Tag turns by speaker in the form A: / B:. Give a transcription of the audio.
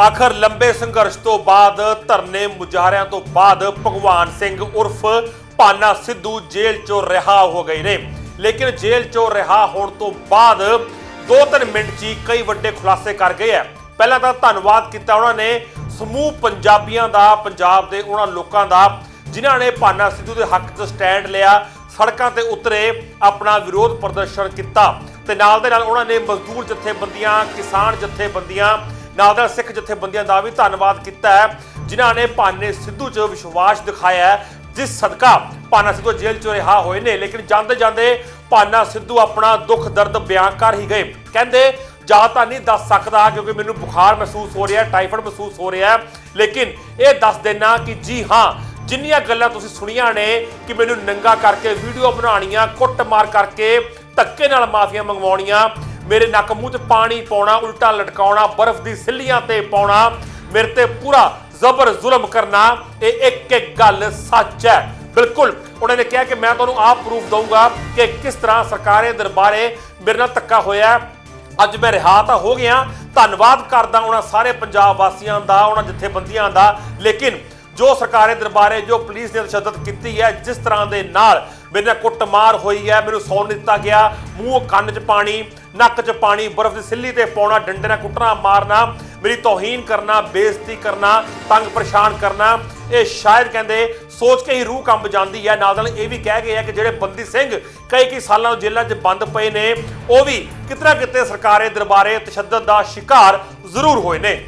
A: ਆਖਰ ਲੰਬੇ ਸੰਘਰਸ਼ ਤੋਂ ਬਾਅਦ, ਧਰਨੇ ਮੁਜ਼ਾਹਰਿਆਂ ਤੋਂ ਬਾਅਦ ਭਗਵਾਨ ਸਿੰਘ ਉਰਫ ਪਾਨਾ ਸਿੱਧੂ ਜੇਲ੍ਹ ਚੋਂ ਰਿਹਾ ਹੋ ਗਏ ਨੇ। ਲੇਕਿਨ ਜੇਲ੍ਹ ਚੋਂ ਰਿਹਾ ਹੋਣ ਤੋਂ ਬਾਅਦ 2-3 ਮਿੰਟ 'ਚ ਹੀ ਕਈ ਵੱਡੇ ਖੁਲਾਸੇ ਕਰ ਗਏ ਆ। ਪਹਿਲਾਂ ਤਾਂ ਧੰਨਵਾਦ ਕੀਤਾ ਉਹਨਾਂ ਨੇ, ਸਮੂਹ ਪੰਜਾਬੀਆਂ ਦਾ, ਪੰਜਾਬ ਦੇ ਉਹਨਾਂ ਲੋਕਾਂ ਦਾ, ਜਿਨ੍ਹਾਂ ਨੇ ਪਾਨਾ ਸਿੱਧੂ ਦੇ ਹੱਕ 'ਚ ਸਟੈਂਡ ਲਿਆ, ਸੜਕਾਂ ਤੇ ਉਤਰੇ, ਆਪਣਾ ਵਿਰੋਧ ਪ੍ਰਦਰਸ਼ਨ ਕੀਤਾ ਤੇ ਨਾਲ ਦੇ ਨਾਲ ਉਹਨਾਂ ਨੇ ਮਜ਼ਦੂਰ ਜਥੇਬੰਦੀਆਂ, ਕਿਸਾਨ ਜਥੇਬੰਦੀਆਂ ਨਾਲ ਦਾ ਸਿੱਖ ਜਥੇਬੰਦੀਆਂ ਦਾ ਵੀ ਧੰਨਵਾਦ ਕੀਤਾ ਹੈ, ਜਿਨ੍ਹਾਂ ਨੇ ਭਾਨੇ ਸਿੱਧੂ 'ਚ ਵਿਸ਼ਵਾਸ ਦਿਖਾਇਆ ਹੈ, ਜਿਸ ਸਦਕਾ ਭਾਨਾ ਸਿੱਧੂ ਜੇਲ੍ਹ 'ਚ ਰਿਹਾ ਹੋਏ ਨੇ, ਲੇਕਿਨ ਜਾਂਦੇ ਜਾਂਦੇ ਭਾਨਾ ਸਿੱਧੂ ਆਪਣਾ ਦੁੱਖ ਦਰਦ ਬਿਆਨ ਕਰ ਹੀ ਗਏ। ਕਹਿੰਦੇ, ਜਾਂ ਤਾਂ ਨਹੀਂ ਦੱਸ ਸਕਦਾ, ਕਿਉਂਕਿ ਮੈਨੂੰ ਬੁਖਾਰ ਮਹਿਸੂਸ ਹੋ ਰਿਹਾ ਹੈ, ਟਾਈਫਾਇਡ ਮਹਿਸੂਸ ਹੋ ਰਿਹਾ ਲੇਕਿਨ ਇਹ ਦੱਸ ਦੇਣਾ ਕਿ ਜੀ ਹਾਂ, ਜਿੰਨੀਆਂ ਗੱਲਾਂ ਤੁਸੀਂ ਸੁਣੀਆਂ ਨੇ ਕਿ ਮੈਨੂੰ ਨੰਗਾ ਕਰਕੇ ਵੀਡੀਓ ਬਣਾਉਣੀਆਂ, ਕੁੱਟਮਾਰ ਕਰਕੇ ਧੱਕੇ ਨਾਲ ਮਾਫੀਆਂ ਮੰਗਵਾਉਣੀਆਂ ਮੇਰੇ ਨੱਕ ਮੂੰਹ 'ਚ ਪਾਣੀ ਪਾਉਣਾ, ਉਲਟਾ ਲਟਕਾਉਣਾ, ਬਰਫ਼ ਦੀ ਸਿੱਲੀਆਂ ਤੇ ਪਾਉਣਾ, ਮੇਰੇ ਤੇ ਪੂਰਾ ਜ਼ਬਰ ਜ਼ੁਲਮ ਕਰਨਾ, ਇਹ ਇੱਕ ਇੱਕ ਗੱਲ ਸੱਚ ਹੈ। ਬਿਲਕੁਲ, ਉਹਨਾਂ ਨੇ ਕਿਹਾ ਕਿ ਮੈਂ ਤੁਹਾਨੂੰ ਆਪ ਪ੍ਰੂਫ ਦਊਂਗਾ ਕਿ ਕਿਸ ਤਰ੍ਹਾਂ ਸਰਕਾਰੇ ਦਰਬਾਰੇ ਮੇਰੇ ਨਾਲ ਧੱਕਾ ਹੋਇਆ ਅੱਜ ਮੈਂ ਰਿਹਾ ਤਾਂ ਹੋ ਗਿਆ। ਧੰਨਵਾਦ ਕਰਦਾ ਉਹਨਾਂ ਸਾਰੇ ਪੰਜਾਬ ਵਾਸੀਆਂ ਦਾ, ਉਹਨਾਂ ਜਥੇਬੰਦੀਆਂ ਦਾ। ਲੇਕਿਨ ਜੋ ਸਰਕਾਰੇ ਦਰਬਾਰੇ, ਜੋ ਪੁਲਿਸ ਨੇ ਤਸ਼ੱਦਦ ਕੀਤੀ ਹੈ, ਜਿਸ ਤਰ੍ਹਾਂ ਦੇ ਨਾਲ ਮੇਰੇ ਨਾਲ ਕੁੱਟਮਾਰ ਹੋਈ ਹੈ, ਮੈਨੂੰ ਸੌਣ ਦਿੱਤਾ ਗਿਆ, ਮੂੰਹ ਕੰਨ 'ਚ ਪਾਣੀ, ਨੱਕ 'ਚ ਪਾਣੀ, ਬਰਫ਼ ਦੀ ਸਿੱਲੀ ਤੇ ਪਾਉਣਾ, ਡੰਡੇ ਨਾਲ ਕੁੱਟਣਾ, ਮਾਰਨਾ, ਮੇਰੀ ਤੋਹੀਨ ਕਰਨਾ, ਬੇਇੱਜ਼ਤੀ ਕਰਨਾ, ਤੰਗ ਪਰੇਸ਼ਾਨ ਕਰਨਾ, ਇਹ ਸ਼ਾਇਦ ਕਹਿੰਦੇ ਸੋਚ ਕੇ ਹੀ ਰੂਹ ਕੰਬ ਜਾਂਦੀ ਹੈ। ਨਾਲ ਨਾਲ ਇਹ ਵੀ ਕਹਿ ਗਏ ਆ ਕਿ ਜਿਹੜੇ ਬੰਦੀ ਸਿੰਘ ਕਈ ਕਈ ਸਾਲਾਂ ਤੋਂ ਜੇਲ੍ਹਾਂ 'ਚ ਬੰਦ ਪਏ ਨੇ, ਉਹ ਵੀ ਕਿਤਨਾ ਕਿਤੇ ਸਰਕਾਰੇ ਦਰਬਾਰੇ ਤਸ਼ੱਦਦ ਦਾ ਸ਼ਿਕਾਰ ਜ਼ਰੂਰ ਹੋਏ ਨੇ।